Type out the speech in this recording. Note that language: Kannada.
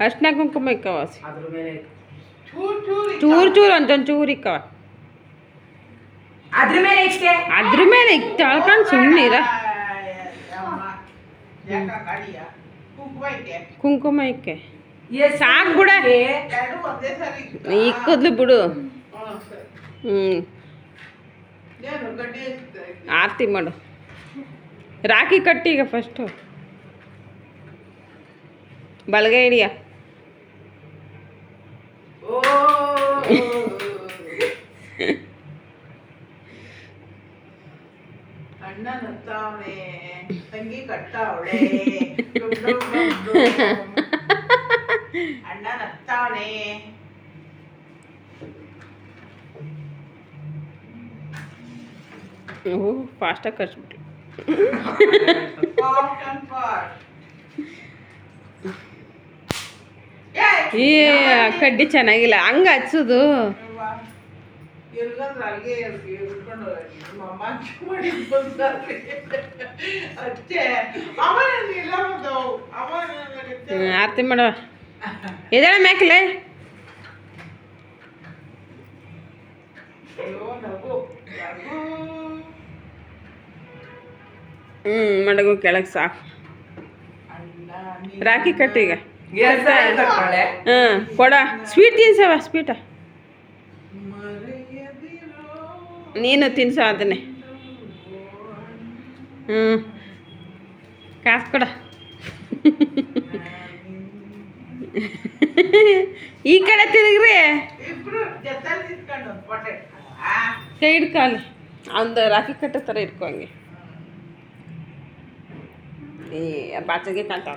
ಅರ್ಶಿನ ಕುಂಕುಮ ಇಕ್ಕವ ಚೂರ್ ಚೂರ್ ಅಂತೊಂದು ಚೂರು ಇಕ್ಕವ ಅದ್ರ ಮೇಲೆ ಇಷ್ಟೇ ಅದ್ರ ಮೇಲೆ ತಳ್ಕೊಂಡು ಸುಮ್ಮನಿರ ಕುಂಕುಮ ಇಕ್ಕೆ ಸಾಕು ಬಿಡ ಇಕ್ಕದ್ಲು ಬಿಡು. ಹ್ಞೂ? ಆರತಿ ಮಾಡು ರಾಖಿ ಕಟ್ಟಿ ಈಗ ಫಸ್ಟು ಬಲಗೈ ಹಿಡಿಯ ಅಣ್ಣ ನಗ್ತಾವನೆ ತಂಗಿ ಕಟ್ತಾವಳೆ ಡುಮ್ ಡುಮ್ ಡುಮ್ ಡುಮ್. ಅಣ್ಣ ನಗ್ತಾವನೆ ಓಹ್ ಫಾಸ್ಟಾಗಿ ಕಚ್ಬಿಟ್ರು Fast and fast. ಕಡ್ಡಿ ಚೆನ್ನಾಗಿಲ್ಲ. ಹಂಗ ಹಚ್ಚೋದು. ಆರ್ತಿ ಮಾಡವ ಎದೇಳ ಮ್ಯಾಕ್ಲೆ? ಹ್ಞೂ ಮಡಗು ಕೆಳಗೆ ಸಾಕು. ರಾಖಿ ಕಟ್ಟು ಹ್ಞೂ ಕೊಡ. ಸ್ವೀಟ್ ತಿನ್ಸವ ಸ್ವೀಟ ನೀನು ತಿನ್ಸ ಅದನ್ನೇ. ಹ್ಞೂ. ಕಾಸು ಕೊಡ. ಈ ಕಡೆ ತಿರುಗ್ರಿ. ಒಂದು ಕೈ ಹಿಡ್ಕಾಲಿ ಅವ್ನ್ದು ರಾಖಿ ಕಟ್ಟೋ ಥರ ಇಟ್ಕೊಂಗೆ ಏ ಬಾಚಗೆ ಕಾಣ್ತಾವ